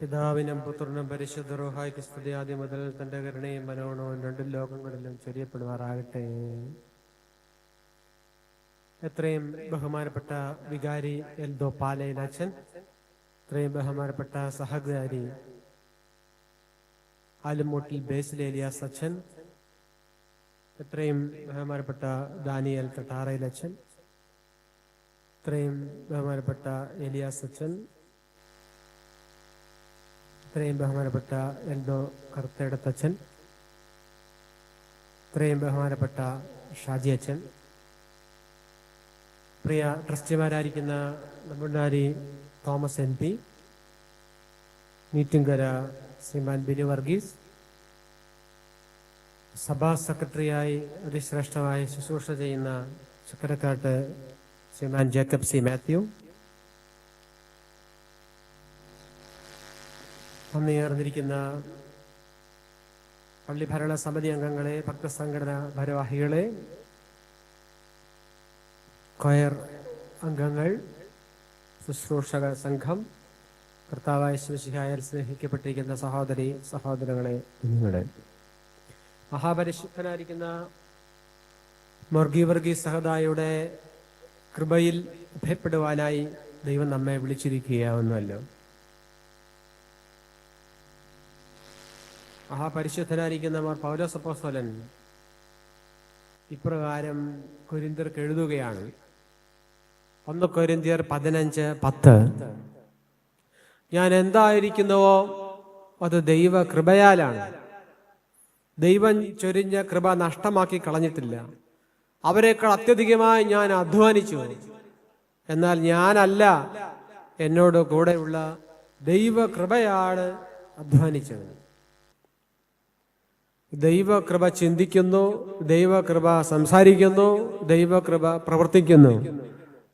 പിതാവിനും പുത്രനും പരിശുദ്ധ റോഹായ്ക്ക് സ്തുതി. ആദ്യം മുതൽ തന്റെ കരുണയും മനോണവും രണ്ടും ലോകങ്ങളിലും ചൊരിയപ്പെടുമാറാകട്ടെ എത്രയും ബഹുമാനപ്പെട്ട വികാരി എൽദോ പാലയിലച്ഛൻ ഇത്രയും ബഹുമാനപ്പെട്ട സഹകാരി ആലുമൂട്ടിൽ ബേസിലേലിയാസ് അച്ഛൻ എത്രയും ബഹുമാനപ്പെട്ട ദാനിയൽ തട്ടാറയിലച്ഛൻ ഇത്രയും ബഹുമാനപ്പെട്ട എലിയാസ് അച്ഛൻ ഇത്രയും ബഹുമാനപ്പെട്ട എൽദോ കറുത്തേടത്തച്ഛൻ ഇത്രയും ബഹുമാനപ്പെട്ട ഷാജി അച്ഛൻ പ്രിയ ട്രസ്റ്റിമാരായിരിക്കുന്ന നമ്മുടെ തോമസ് എൻ പി മീറ്റിംഗര ശ്രീമാൻ ബിനു വർഗീസ് സഭാ സെക്രട്ടറിയായി അതിശ്രേഷ്ഠമായി ശുശ്രൂഷ ചെയ്യുന്ന ചക്കരക്കാട്ട് ശ്രീമാൻ ജേക്കബ് സി മാത്യു വന്നുചേർന്നിരിക്കുന്ന പള്ളി ഭരണ സമിതി അംഗങ്ങളെ ഭക്തസംഘടന ഭാരവാഹികളെ കൊയർ അംഗങ്ങൾ ശുശ്രൂഷക സംഘം കർത്താവായ ശിവശിഹായാൽ സ്നേഹിക്കപ്പെട്ടിരിക്കുന്ന സഹോദരി സഹോദരങ്ങളെ നിങ്ങളെ മഹാപരിശുദ്ധനായിരിക്കുന്ന മൊർഗി വർഗി സഹദായുടെ കൃപയിൽ ഭയപ്പെടുവാനായി ദൈവം നമ്മെ വിളിച്ചിരിക്കുകയാവുന്നല്ലോ മഹാപരിശുദ്ധനായിരിക്കുന്ന മാർ പൗലോസപ്പോസ്തലൻ ഇപ്രകാരം കൊരിന്തിയർക്ക് എഴുതുകയാണ്. ഒന്ന് കൊരിന്തിയർ പതിനഞ്ച് പത്ത്. ഞാൻ എന്തായിരിക്കുന്നുവോ അത് ദൈവ കൃപയാലാണ് ദൈവം ചൊരിഞ്ഞ കൃപ നഷ്ടമാക്കി കളഞ്ഞിട്ടില്ല. അവരെക്കാൾ അത്യധികമായി ഞാൻ അധ്വാനിച്ചു. എന്നാൽ ഞാനല്ല എന്നോട് കൂടെയുള്ള ദൈവ കൃപയാണ് അധ്വാനിച്ചത്. ദൈവകൃപ ചിന്തിക്കുന്നു ദൈവകൃപ സംസാരിക്കുന്നു ദൈവകൃപ പ്രവർത്തിക്കുന്നു.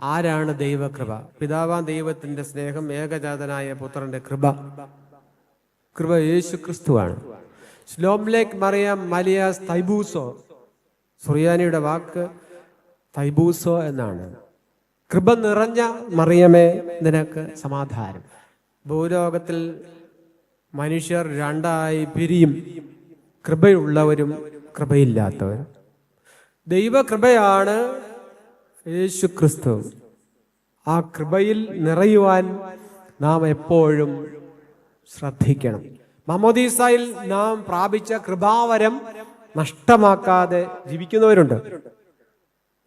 ആരാണ് ദൈവകൃപ? പിതാവാൻ ദൈവത്തിന്റെ സ്നേഹം ഏകജാതനായ പുത്രന്റെ കൃപ. കൃപ യേശു ക്രിസ്തുവാണ് സ്ലോംലേക്ക് മറിയാം മലിയാസ് തൈബൂസോ. സുറിയാനിയുടെ വാക്ക് തൈബൂസോ എന്നാണ്. കൃപ നിറഞ്ഞ മറിയമേ നിനക്ക് സമാധാനം. ഭൂലോകത്തിൽ മനുഷ്യർ രണ്ടായി പിരിയും. കൃപയുള്ളവരും കൃപയില്ലാത്തവരും. ദൈവകൃപയാണ് യേശു ക്രിസ്തു ആ കൃപയിൽ നിറയുവാൻ നാം എപ്പോഴും ശ്രദ്ധിക്കണം. മമോദീസയിൽ നാം പ്രാപിച്ച കൃപാവരം നഷ്ടമാക്കാതെ ജീവിക്കുന്നവരുണ്ട്.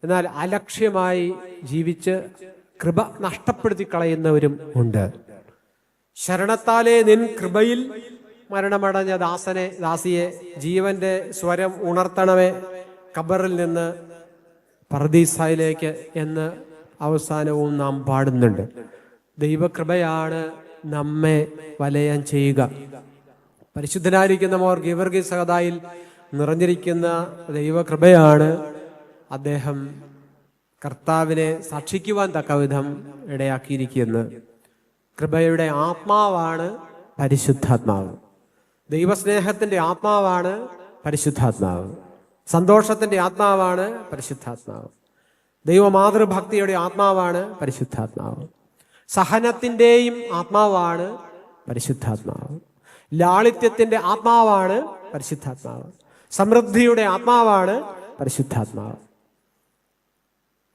എന്നാൽ അലക്ഷ്യമായി ജീവിച്ച് കൃപ നഷ്ടപ്പെടുത്തി കളയുന്നവരും ഉണ്ട്. ശരണത്താലെ നിൻ കൃപയിൽ മരണമടഞ്ഞ ദാസനെ ദാസിയെ ജീവന്റെ സ്വരം ഉണർത്തണമേ. ഖബറിൽ നിന്ന് പർദീസായിലേക്ക് എന്ന് അവസാനവും നാം പാടുന്നുണ്ട്. ദൈവകൃപയാണ് നമ്മെ വലയം ചെയ്യുക. പരിശുദ്ധനായിരിക്കുന്ന മോർ ഗീവർഗി സഹതായിൽ നിറഞ്ഞിരിക്കുന്ന ദൈവകൃപയാണ് അദ്ദേഹം കർത്താവിനെ സാക്ഷിക്കുവാൻ തക്കവിധം ഇടയാക്കിയിരിക്കുന്നത്. കൃപയുടെ ആത്മാവാണ് പരിശുദ്ധാത്മാവ്. ദൈവസ്നേഹത്തിന്റെ ആത്മാവാണ് പരിശുദ്ധാത്മാവ്. സന്തോഷത്തിന്റെ ആത്മാവാണ് പരിശുദ്ധാത്മാവ്. ദൈവമാതൃഭക്തിയുടെ ആത്മാവാണ് പരിശുദ്ധാത്മാവ്. സഹനത്തിന്റെയും ആത്മാവാണ് പരിശുദ്ധാത്മാവ്. ലാളിത്യത്തിന്റെ ആത്മാവാണ് പരിശുദ്ധാത്മാവ്. സമൃദ്ധിയുടെ ആത്മാവാണ് പരിശുദ്ധാത്മാവ്.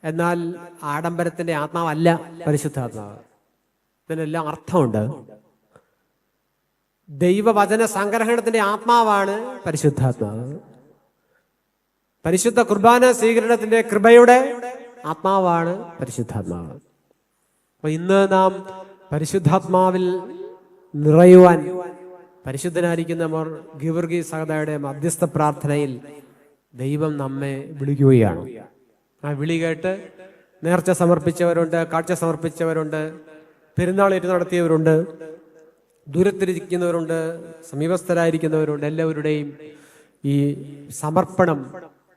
എന്നാൽ ആഡംബരത്തിന്റെ ആത്മാവല്ല പരിശുദ്ധാത്മാവ്. ഇതിനെല്ലാം അർത്ഥമുണ്ട്. ദൈവവചന സംഗ്രഹണത്തിന്റെ ആത്മാവാണ് പരിശുദ്ധാത്മാവ് പരിശുദ്ധ കുർബാന സ്വീകരണത്തിന്റെ കൃപയുടെ ആത്മാവാണ് പരിശുദ്ധാത്മാവ് അപ്പൊ ഇന്ന് നാം പരിശുദ്ധാത്മാവിൽ നിറയുവാൻ പരിശുദ്ധനായിരിക്കുന്ന മോർ ഗിവർഗി സഹതയുടെ മധ്യസ്ഥ പ്രാർത്ഥനയിൽ ദൈവം നമ്മെ വിളിക്കുകയാണ്. ആ വിളി കേട്ട് നേർച്ച സമർപ്പിച്ചവരുണ്ട് കാഴ്ച സമർപ്പിച്ചവരുണ്ട് പെരുന്നാൾ ഏറ്റു നടത്തിയവരുണ്ട് ദൂരത്തിരിക്കുന്നവരുണ്ട് സമീപസ്ഥരായിരിക്കുന്നവരുണ്ട് എല്ലാവരുടെയും ഈ സമർപ്പണം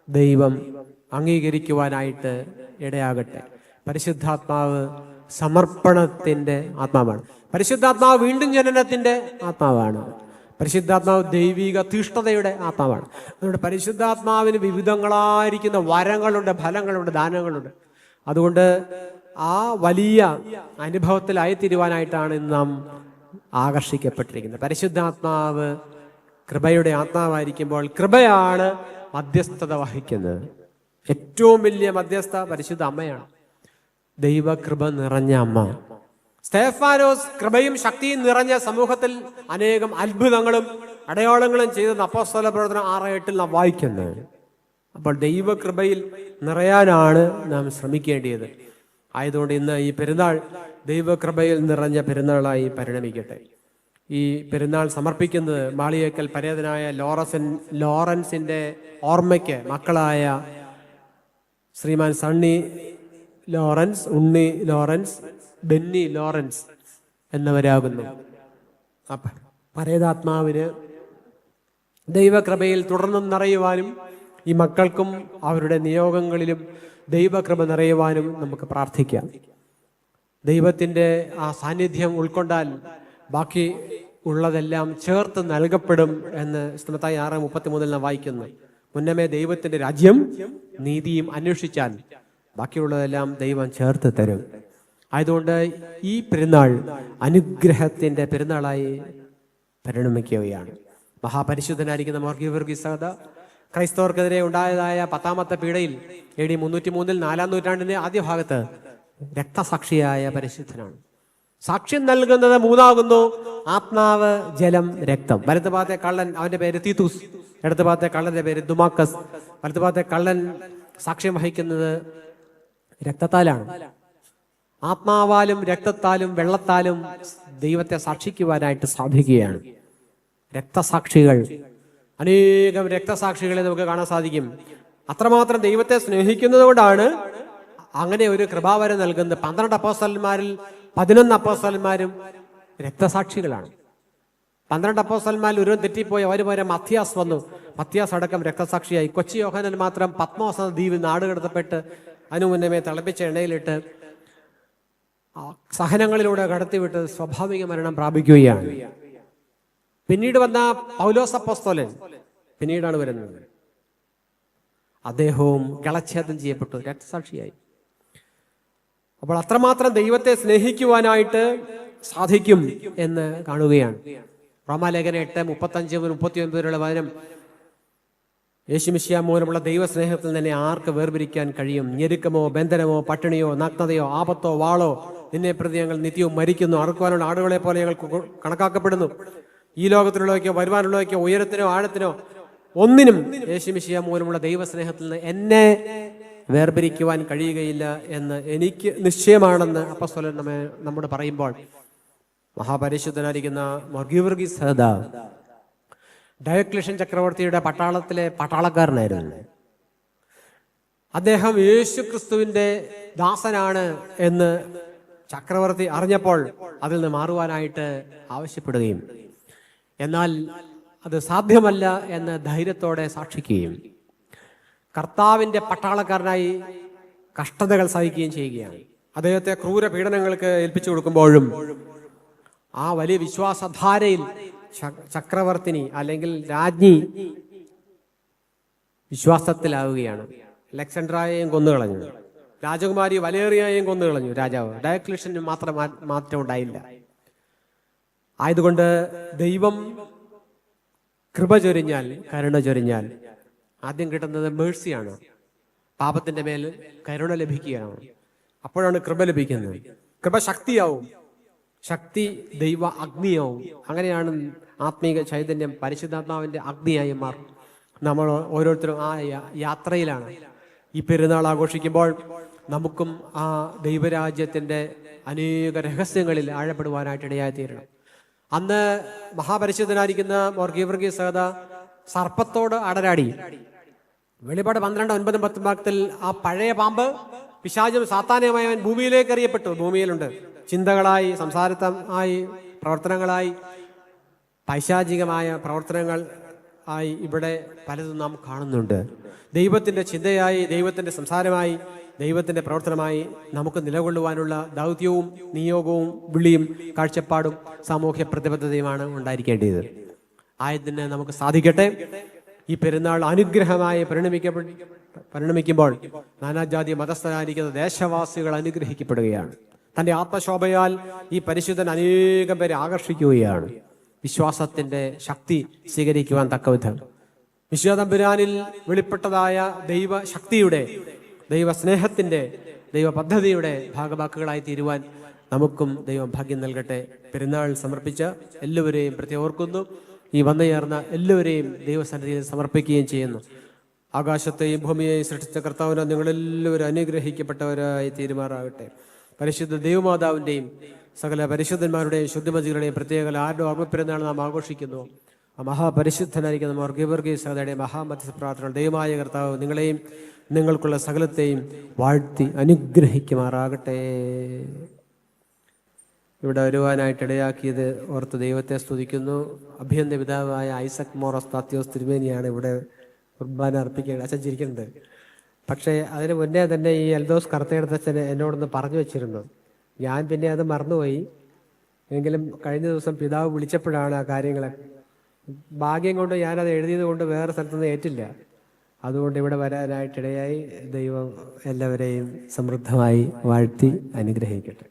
ദൈവം അംഗീകരിക്കുവാനായിട്ട് ഇടയാകട്ടെ. പരിശുദ്ധാത്മാവ് സമർപ്പണത്തിന്റെ ആത്മാവാണ്. പരിശുദ്ധാത്മാവ് വീണ്ടും ജനനത്തിന്റെ ആത്മാവാണ്. പരിശുദ്ധാത്മാവ് ദൈവിക തീഷ്ണതയുടെ ആത്മാവാണ്. അതുകൊണ്ട് പരിശുദ്ധാത്മാവിന് വിവിധങ്ങളായിരിക്കുന്ന വരങ്ങളുണ്ട് ഫലങ്ങളുണ്ട് ദാനങ്ങളുണ്ട്. അതുകൊണ്ട് ആ വലിയ അനുഭവത്തിലായിത്തീരുവാനായിട്ടാണ് ഇന്ന് നാം ആകർഷിക്കപ്പെട്ടിരിക്കുന്നത്. പരിശുദ്ധാത്മാവ് കൃപയുടെ ആത്മാവായിരിക്കുമ്പോൾ കൃപയാണ് മധ്യസ്ഥത വഹിക്കുന്നത്. ഏറ്റവും വലിയ മധ്യസ്ഥ പരിശുദ്ധ അമ്മയാണ്. ദൈവകൃപ നിറഞ്ഞ അമ്മ. സ്റ്റേഫാനോസ് കൃപയും ശക്തിയും നിറഞ്ഞ സമൂഹത്തിൽ അനേകം അത്ഭുതങ്ങളും അടയാളങ്ങളും ചെയ്തെന്ന് അപ്പോസ്തല പ്രവർത്തനം ആറ് എട്ടിൽ നാം വായിക്കുന്നത്. അപ്പോൾ ദൈവകൃപയിൽ നിറയാനാണ് നാം ശ്രമിക്കേണ്ടത് ആയതുകൊണ്ട് ഇന്ന് ഈ പെരുന്നാൾ ദൈവകൃപയിൽ നിറഞ്ഞ പെരുന്നാളായി പരിണമിക്കട്ടെ. ഈ പെരുന്നാൾ സമർപ്പിക്കുന്നത് മാളിയേക്കൽ പരേതനായ ലോറസൻ ലോറൻസിന്റെ ഓർമ്മയ്ക്ക് മക്കളായ ശ്രീമാൻ സണ്ണി ലോറൻസ് ഉണ്ണി ലോറൻസ് ബെന്നി ലോറൻസ് എന്നിവരാകുന്നു. അപ്പം പരേതാത്മാവിന് ദൈവകൃപയിൽ തുടർന്നും നിറയുവാനും ഈ മക്കൾക്കും അവരുടെ നിയോഗങ്ങളിലും ദൈവകൃപ നിറയുവാനും നമുക്ക് പ്രാർത്ഥിക്കാം. ദൈവത്തിന്റെ ആ സാന്നിധ്യം ഉൾക്കൊണ്ടാൽ ബാക്കി ഉള്ളതെല്ലാം ചേർത്ത് നൽകപ്പെടും എന്ന് സ്ഥലത്തായി ആറ് മുപ്പത്തിമൂന്നിൽ നാം വായിക്കുന്നു. മുന്നമേ ദൈവത്തിന്റെ രാജ്യം നീതിയും അന്വേഷിച്ചാൽ ബാക്കിയുള്ളതെല്ലാം ദൈവം ചേർത്ത് തരും. ആയതുകൊണ്ട് ഈ പെരുന്നാൾ അനുഗ്രഹത്തിന്റെ പെരുന്നാളായി പരിണമിക്കുകയാണ്. മഹാപരിശുദ്ധനായിരിക്കുന്ന മോർഗീവർഗീസത ക്രൈസ്തവർക്കെതിരെ ഉണ്ടായതായ പത്താമത്തെ പീഡയിൽ എ ഡി മുന്നൂറ്റി മൂന്നിൽ നാലാം നൂറ്റാണ്ടിന്റെ ആദ്യ ഭാഗത്ത് രക്തസാക്ഷിയായ പരിശുദ്ധനാണ്. സാക്ഷ്യം നൽകുന്നത് മൂന്നാകുന്നു. ആത്മാവ് ജലം രക്തം. വലത്ത് ഭാഗത്തെ കള്ളൻ അവന്റെ പേര് തീത്തൂസ്. ഇടത്ത് ഭാഗത്തെ കള്ളന്റെ പേര് ദുമാക്കസ്. വലത്ത് ഭാഗത്തെ കള്ളൻ സാക്ഷ്യം വഹിക്കുന്നത് രക്തത്താലാണ്. ആത്മാവാലും രക്തത്താലും വെള്ളത്താലും ദൈവത്തെ സാക്ഷിക്കുവാനായിട്ട് സാധിക്കുകയാണ്. രക്തസാക്ഷികൾ അനേകം രക്തസാക്ഷികളെ നമുക്ക് കാണാൻ സാധിക്കും. അത്രമാത്രം ദൈവത്തെ സ്നേഹിക്കുന്നത് കൊണ്ടാണ് അങ്ങനെ ഒരു കൃപാവരം നൽകുന്നത്. പന്ത്രണ്ട് അപ്പോസ്തലന്മാരിൽ പതിനൊന്ന് അപ്പോസ്തലന്മാരും രക്തസാക്ഷികളാണ്. പന്ത്രണ്ട് അപ്പോസ്റ്റലന്മാരിൽ ഒരു തെറ്റിപ്പോയി അവർ വരെ മത്യാസ് വന്നു. മത്യാസ് അടക്കം രക്തസാക്ഷിയായി. കൊച്ചി യോഹനൻ മാത്രം പത്മോസ ദ്വീപിൽ നാടുകടത്തപ്പെട്ട് അതിനു മുന്നമേ തിളപ്പിച്ച എണ്ണയിലിട്ട് സഹനങ്ങളിലൂടെ കടത്തിവിട്ട് സ്വാഭാവിക മരണം പ്രാപിക്കുകയാണ്. പിന്നീട് വന്ന പൗലോസ് അപ്പോസ്തോലൻ പിന്നീടാണ് വരുന്നത്. അദ്ദേഹവും കിളച്ഛേദം ചെയ്യപ്പെട്ടു. രക്തസാക്ഷിയായി അപ്പോൾ അത്രമാത്രം ദൈവത്തെ സ്നേഹിക്കുവാനായിട്ട് സാധിക്കും എന്ന് കാണുകയാണ്. റോമാലേഖന എട്ട് മുപ്പത്തഞ്ച് മുപ്പത്തി ഒൻപതിലുള്ള വചനം. യേശുമിഷ്യ മൂലമുള്ള ദൈവസ്നേഹത്തിൽ തന്നെ ആർക്ക് വേർപിരിക്കാൻ കഴിയും? ഞെരുക്കമോ ബന്ധനമോ പട്ടിണിയോ നഗ്നതയോ ആപത്തോ വാളോ? നിന്നെ പ്രതി ഞങ്ങൾ നിത്യവും മരിക്കുന്നു. അറുക്കുവാനുള്ള ആടുകളെ പോലെ ഞങ്ങൾ കണക്കാക്കപ്പെടുന്നു. ഈ ലോകത്തിലുള്ളവയ്ക്കോ വരുവാനുള്ളവയ്ക്കോ ഉയരത്തിനോ ആഴത്തിനോ ഒന്നിനും യേശുമിശിയ മൂലമുള്ള ദൈവസ്നേഹത്തിൽ നിന്ന് എന്നെ വേർപിരിക്കുവാൻ കഴിയുകയില്ല എന്ന് എനിക്ക് നിശ്ചയമാണെന്ന് അപ്പസ്വലൻ നമ്മെ നമ്മോട് പറയുമ്പോൾ മഹാപരിശുദ്ധനായിരിക്കുന്ന മൊർഗീവർഗീസ് സഹദ ഡയക്ലിഷൻ ചക്രവർത്തിയുടെ പട്ടാളത്തിലെ പട്ടാളക്കാരനായിരുന്നു. അദ്ദേഹം യേശു ക്രിസ്തുവിന്റെ ദാസനാണ് എന്ന് ചക്രവർത്തി അറിഞ്ഞപ്പോൾ അതിൽ നിന്ന് മാറുവാനായിട്ട് ആവശ്യപ്പെടുകയും എന്നാൽ അത് സാധ്യമല്ല എന്ന് ധൈര്യത്തോടെ സാക്ഷിക്കുകയും കർത്താവിന്റെ പട്ടാളക്കാരനായി കഷ്ടതകൾ സഹിക്കുകയും ചെയ്യുകയാണ്. അദ്ദേഹത്തെ ക്രൂര പീഡനങ്ങൾക്ക് ഏൽപ്പിച്ചു കൊടുക്കുമ്പോഴും ആ വലിയ വിശ്വാസധാരയിൽ ചക്രവർത്തിനി അല്ലെങ്കിൽ രാജ്ഞി വിശ്വാസത്തിലാവുകയാണ്. അലക്സാണ്ട്രായെയും കൊന്നുകളഞ്ഞു. രാജകുമാരി വലേറിയയെയും കൊന്നുകളഞ്ഞു രാജാവ്. ഡയക്ലിഷന് മാത്രം മാറ്റം ഉണ്ടായില്ല ആയതുകൊണ്ട് ദൈവം കൃപ ചൊരിഞ്ഞാൽ കരുണ ചൊരിഞ്ഞാൽ ആദ്യം കിട്ടുന്നത് മേഴ്സിയാണ്. പാപത്തിന്റെ മേൽ കരുണ ലഭിക്കുകയാണ്. അപ്പോഴാണ് കൃപ ലഭിക്കുന്നത്. കൃപ ശക്തിയാവും. ശക്തി ദൈവ അഗ്നിയാവും. അങ്ങനെയാണ് ആത്മീക ചൈതന്യം പരിശുദ്ധാത്മാവിന്റെ അഗ്നിയായി മാറും നമ്മൾ ഓരോരുത്തരും ആ യാത്രയിലാണ്. ഈ പെരുന്നാൾ ആഘോഷിക്കുമ്പോൾ നമുക്കും ആ ദൈവരാജ്യത്തിന്റെ അനേക രഹസ്യങ്ങളിൽ ആഴപ്പെടുവാനായിട്ട് ഇടയായി തീരണം. അന്ന് മഹാപരിശുദ്ധനായിരിക്കുന്ന മോർഗീവർഗീയ സഹത സർപ്പത്തോട് അടരാടി. വെളിപാട് പന്ത്രണ്ട് ഒൻപതും പത്തും ഭാഗത്തിൽ ആ പഴയ പാമ്പ് പിശാചും സാത്താനയമായവൻ ഭൂമിയിലേക്ക് എറിയപ്പെട്ടു. ഭൂമിയിലുണ്ട്. ചിന്തകളായി സംസാരത്തമായി പ്രവർത്തനങ്ങളായി പൈശാചികമായ പ്രവർത്തനങ്ങൾ ആയി ഇവിടെ പലതും നാം കാണുന്നുണ്ട്. ദൈവത്തിന്റെ ചിന്തയായി ദൈവത്തിന്റെ സംസാരമായി ദൈവത്തിന്റെ പ്രവർത്തനമായി നമുക്ക് നിലകൊള്ളുവാനുള്ള ദൗത്യവും നിയോഗവും വിളിയും കാഴ്ചപ്പാടും സാമൂഹ്യ പ്രതിബദ്ധതയുമാണ് ഉണ്ടായിരിക്കേണ്ടത്. ആയതിന് നമുക്ക് സാധിക്കട്ടെ. ഈ പെരുന്നാൾ അനുഗ്രഹമായി പരിണമിക്കപ്പെട്ട പരിണമിക്കുമ്പോൾ നാനാജാതി മതസ്ഥരായിരിക്കുന്ന ദേശവാസികൾ അനുഗ്രഹിക്കപ്പെടുകയാണ്. തന്റെ ആത്മശോഭയാൽ ഈ പരിശുദ്ധൻ അനേകം പേരെ ആകർഷിക്കുകയാണ്. വിശ്വാസത്തിന്റെ ശക്തി സ്വീകരിക്കുവാൻ തക്കവിധം. വിശ്വതമ്പുരാനിൽ വെളിപ്പെട്ടതായ ദൈവ ശക്തിയുടെ ദൈവ പദ്ധതിയുടെ ഭാഗവാക്കുകളായി തീരുവാൻ നമുക്കും ദൈവം ഭാഗ്യം നൽകട്ടെ. പെരുന്നാൾ സമർപ്പിച്ച എല്ലാവരെയും പ്രതി ഓർക്കുന്നു. ഈ വന്നുചേർന്ന എല്ലാവരെയും ദൈവസന്നിധിയിൽ സമർപ്പിക്കുകയും ചെയ്യുന്നു. ആകാശത്തെയും ഭൂമിയെയും സൃഷ്ടിച്ച കർത്താവിനെ നിങ്ങളെല്ലാവരും അനുഗ്രഹിക്കപ്പെട്ടവരായി തീരുമാറാകട്ടെ. പരിശുദ്ധ ദൈവമാതാവിന്റെയും സകല പരിശുദ്ധന്മാരുടെയും ശുദ്ധിമതികളുടെയും പ്രത്യേക ആരുടെ ഓർമ്മപ്പെരുന്നാൾ നാം ആഘോഷിക്കുന്നു? ആ മഹാപരിശുദ്ധനായിരിക്കുന്ന മർഗീവർഗീയ സഹതയുടെ മഹാമധ്യ പ്രാർത്ഥന ദൈവമായ കർത്താവ് നിങ്ങളെയും നിങ്ങൾക്കുള്ള സകലത്തെയും വാഴ്ത്തി അനുഗ്രഹിക്കുമാറാകട്ടെ. ഇവിടെ വരുവാനായിട്ട് ഇടയാക്കിയത് ഓർത്ത് ദൈവത്തെ സ്തുതിക്കുന്നു. അഭ്യന്ത പിതാവായ ഐസക് മോറോസ് താത്യോസ് തിരുമേനിയാണ് ഇവിടെ കുർബാന അർപ്പിക്കേണ്ടത് അച്ഛൻ ചിരിക്കുന്നുണ്ട് പക്ഷേ അതിന് മുന്നേ തന്നെ ഈ എൽദോസ് അച്ഛൻ എന്നോടൊന്ന് പറഞ്ഞു വെച്ചിരുന്നു. ഞാൻ പിന്നെ അത് മറന്നുപോയി. എങ്കിലും കഴിഞ്ഞ ദിവസം പിതാവ് വിളിച്ചപ്പോഴാണ് ആ കാര്യങ്ങളെ. ഭാഗ്യം കൊണ്ട് ഞാനത് എഴുതിയത് കൊണ്ട് വേറെ സ്ഥലത്തുനിന്ന് ഏറ്റില്ല. അതുകൊണ്ട് ഇവിടെ വരാനായിട്ടിടയായി ദൈവം എല്ലാവരെയും സമൃദ്ധമായി വാഴ്ത്തി അനുഗ്രഹിക്കട്ടെ.